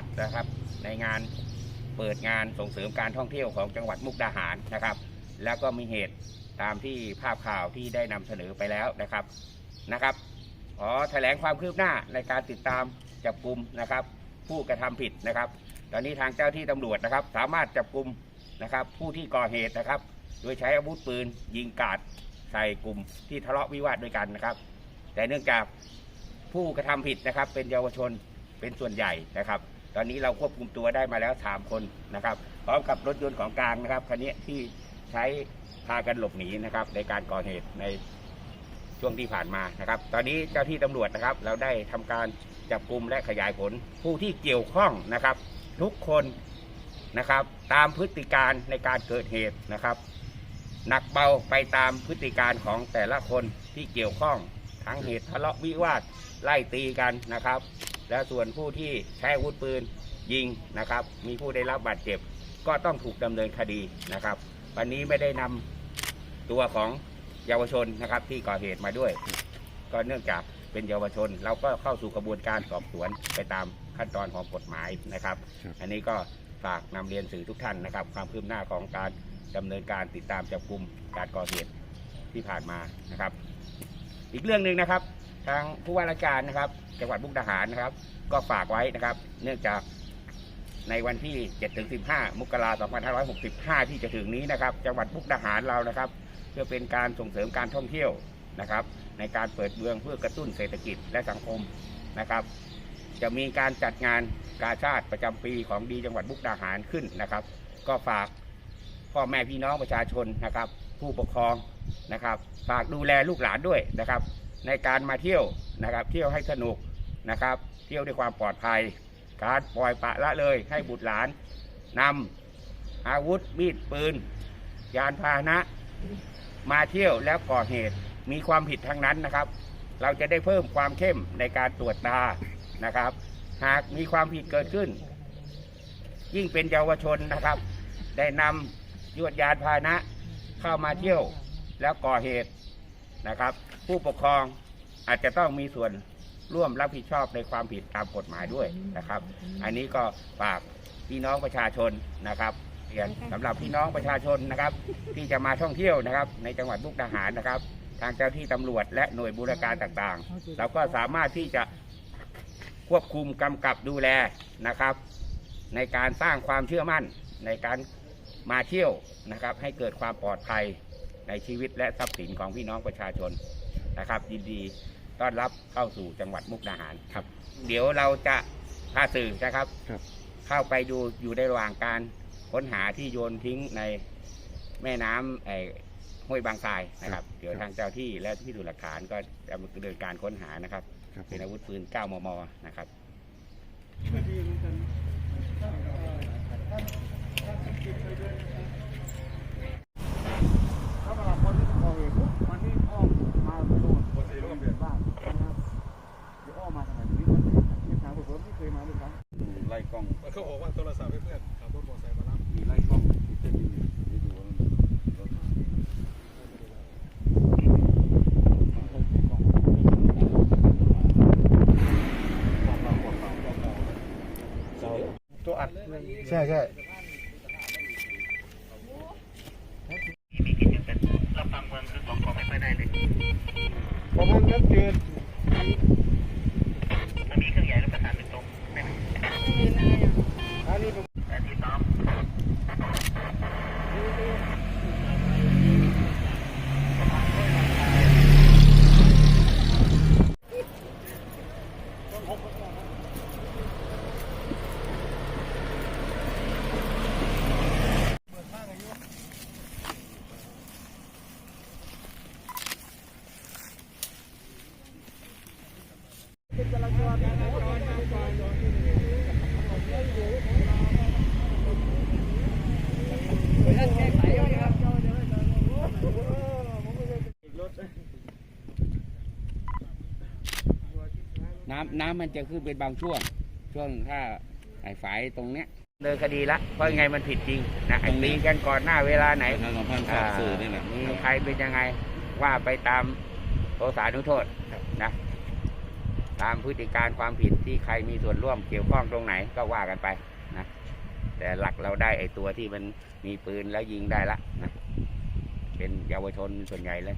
ดนะครับ ในงานเปิดงานส่งเสริมการท่องเที่ยวของจังหวัดมุกดาหารนะครับ แล้วก็มีเหตุตามที่ภาพข่าวที่ได้นำเสนอไปแล้วนะครับนะครับขอแถลงความคืบหน้าในการติดตามจับกลุ่มนะครับ ผู้กระทำผิดนะครับ ตอนนี้ทางเจ้าที่ตำรวจนะครับ สามารถจับกลุ่มนะครับ ผู้ที่ก่อเหตุนะครับ โดยใช้อาวุธปืน ยิงกาดใส่กลุ่มที่ทะเลาะวิวาทด้วยกันนะครับ แต่เนื่องจากผู้กระทำผิดนะครับ เป็นเยาวชน เป็นส่วนใหญ่นะครับ ตอนนี้เราควบคุมตัวได้มาแล้วสามคนนะครับ พร้อมกับรถยนต์ของกลางนะครับคันนี้ที่ใช้พากันหลบหนีนะครับ ในการก่อเหตุในช่วงที่ผ่านมานะครับ ตอนนี้เจ้าที่ตำรวจนะครับ เราได้ทำการจับกลุ่มและขยายผลผู้ที่เกี่ยวข้องนะครับ ทุกคนนะครับตามพฤติการในการเกิดเหตุนะครับ หนักเบาไปตามพฤติการของแต่ละคนที่เกี่ยวข้องทั้งเหตุทะเลาะวิวาทไล่ตีกันนะครับ และส่วนผู้ที่ใช้อาวุธปืนยิงนะครับ มีผู้ได้รับบาดเจ็บก็ต้องถูกดำเนินคดีนะครับ วันนี้ไม่ได้นำตัวของเยาวชนนะครับที่ก่อเหตุมาด้วย ก็เนื่องจากเป็นเยาวชน เราก็เข้าสู่กระบวนการสอบสวนไปตามขั้นตอนของกฎหมายนะครับครับอันนี้ก็ฝากนำเรียนสื่อทุกท่านนะครับ ความคืบหน้าของการดำเนินการติดตามจับกลุ่มการก่อเหตุที่ผ่านมานะครับ อีกเรื่องหนึ่งนะครับ ทางผู้ว่าราชการนะครับ จังหวัดมุกดาหารนะครับ ก็ฝากไว้นะครับ เนื่องจากในวันที่7-15 มกราคม2565 ที่จะถึงนี้นะครับ จังหวัดมุกดาหารเรานะครับ เพื่อเป็นการส่งเสริมการท่องเที่ยวนะครับ ในการเปิดเมืองเพื่อกระตุ้นเศรษฐกิจและสังคมนะครับ จะมีการจัดงานกาชาติประจำปีของดีจังหวัดมุกดาหารขึ้นนะครับ ก็ฝากพ่อแม่พี่น้องประชาชนนะครับ ผู้ปกครองนะครับ ฝากดูแลลูกหลานด้วยนะครับ ในการมาเที่ยวนะครับ เที่ยวให้สนุกนะครับ เที่ยวด้วยความปลอดภัย การปล่อยปะละเลยให้บุตรหลานนำอาวุธมีดปืน ยานพาหนะ มาเที่ยวแล้วก่อเหตุมีความผิดทั้งนั้นนะครับ เราจะได้เพิ่มความเข้มในการตรวจตานะครับ หากมีความผิดเกิดขึ้น ยิ่งเป็นเยาวชนนะครับ ได้นำยวดยานพาหนะ เข้ามาเที่ยวแล้วก่อเหตุ นะครับ ผู้ปกครองอาจจะต้องมีส่วนร่วมรับผิดชอบในความผิดตามกฎหมายด้วยนะครับ อันนี้ก็ฝากพี่น้องประชาชนนะครับเรียนสำหรับพี่น้องประชาชนนะครับ ที่จะมาท่องเที่ยวนะครับ ในจังหวัดมุกดาหารนะครับ ทางเจ้าที่ตำรวจและหน่วยบูรการต่างๆ เราก็สามารถที่จะควบคุมกำกับดูแลนะครับ ในการสร้างความเชื่อมั่นในการมาเที่ยวนะครับ ให้เกิดความปลอดภัย ในชีวิตและทรัพย์สินของพี่น้องประชาชนนะครับยินดีต้อนรับเข้าสู่จังหวัดมุกดาหารครับ เดี๋ยวเราจะพาสื่อนะครับครับ เข้าไปดูอยู่ในระหว่างการค้นหาที่โยนทิ้งในแม่น้ำไอ้ห้วยบางทรายนะครับ เดี๋ยวทางเจ้าที่และพิสูจน์หลักฐานก็จะดำเนินการค้นหานะครับครับ เป็นอาวุธปืน 9 มม นะครับ ถ้าเราคนที่ก่อเหตุปุ๊บมันนี่อ้อมมาโน่นปกติเราเปลี่ยนบ้างนะครับเดี๋ยวอ้อมมาทำไมนี่มันที่ทางผมไม่เคยมาเลยครับ ไล่กล้องเขาบอกว่าโทรศัพท์ให้เพื่อนขับรถมอเตอร์ไซค์มารับมีไล่กล้องที่เส้นดินนี่ดูว่ามันรถมาตัวอัดใช่ใช่เพราะมันก็เกิน อันนี้เป็น น้ำน้ำมันจะขึ้นเป็นบางช่วง ช่วงถ้าไอ้ฝายตรงเนี้ยเดินคดีละเพราะยังไงมันผิดจริงนะไอ้ตีกันก่อนหน้าเวลาไหนทางสัมพันธ์ฝากสื่อนี่แหละมีใครเป็นยังไงว่าไปตามโทสานุโทษนะตามพฤติการความผิดที่ใครมีส่วนร่วมเกี่ยวข้องตรงไหนก็ว่ากันไปนะแต่หลักเราได้ไอตัวที่มันมีปืนแล้วยิงได้ละนะเป็นเยาวชนส่วนใหญ่เลย